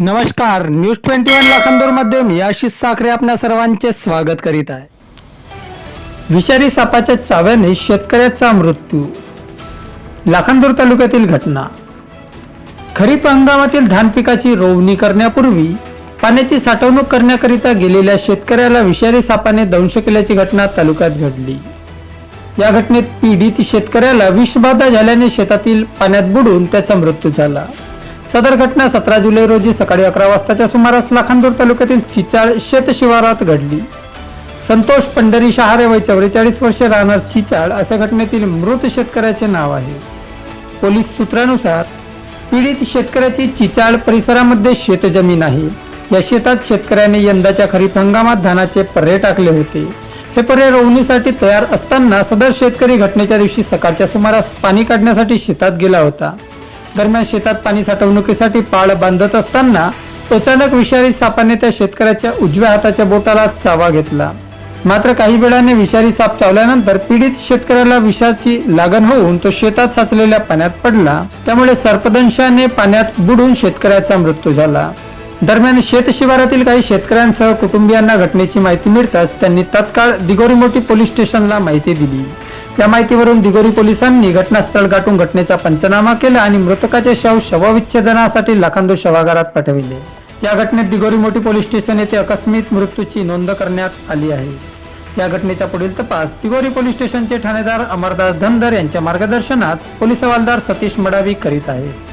नमस्कार news twenty one लाखांदूरमध्ये मी आशिष साखरे आपल्या सर्वांचे स्वागत करीत आहे. विषारी सापाच्या चाव्याने शेतकऱ्याचा मृत्यू. लाखांदूर तालुक्यातील घटना. खरीप हंगामातील धान पिकाची रोवणी करण्यापूर्वी पाण्याची साठवणूक करण्याकरिता गेलेल्या शेतकऱ्याला विषारी सापाने दंश केल्याची घटना तालुक्यात घडली. या घटनेत पीडित शेतकऱ्याला विषबाधा झाल्याने शेतातील पाण्यात बुडून त्याचा मृत्यू झाला. सदर घटना सतरा जुलै रोजी सकाळी अकरा वाजताच्या सुमारास लाखांदूर तालुक्यातील चिचाळ शेत शिवारात घडली. संतोष पंढरी शहारे वय चौवेचाळीस वर्षे राहणार चिचाळ अशा घटनेतील मृत शेतकऱ्याचे नाव आहे. पोलीस सूत्रानुसार पीडित शेतकऱ्याची चिचाळ परिसरामध्ये शेतजमीन आहे. या शेतात शेतकऱ्याने यंदाच्या खरीप हंगामात धानाचे पर्रे टाकले होते. हे पर्रे रोवणीसाठी तयार असताना सदर शेतकरी घटनेच्या दिवशी सकाळच्या सुमारास पाणी काढण्यासाठी शेतात गेला होता. दरम्यान शेतात पाणी साठवणुकीसाठी पाळ बांधत असताना अचानक विषारी सापाने त्या शेतकऱ्याच्या उजव्या हाताच्या बोटाला चावा घेतला. मात्र काही वेळाने विषारी साप चावल्यानंतर पीडित शेतकऱ्याला विषाची लागण होऊन तो शेतात साचलेल्या पाण्यात पडला. त्यामुळे सर्पदंशाने पाण्यात बुडून शेतकऱ्याचा मृत्यू झाला. दरम्यान शेत शिवारातील काही शेतकऱ्यांसह कुटुंबियांना घटनेची माहिती मिळताच त्यांनी तत्काळ दिगोरीमोटी पोलीस स्टेशनला माहिती दिली. या माहितीवरून दिगोरी पोलिसांनी घटनास्थळ गाठून घटनेचा पंचनामा केला आणि मृतकाचे शव शवविच्छेदनासाठी लाखांदो शवागारात पाठविले. या घटनेत दिगोरी मोठी पोलीस स्टेशन येथे अकस्मित मृत्यूची नोंद करण्यात आली आहे. या घटनेचा पुढील तपास दिगोरी पोलीस स्टेशनचे ठाणेदार अमरदास धनदर यांच्या मार्गदर्शनात पोलीस हवालदार सतीश मडावी करीत आहेत.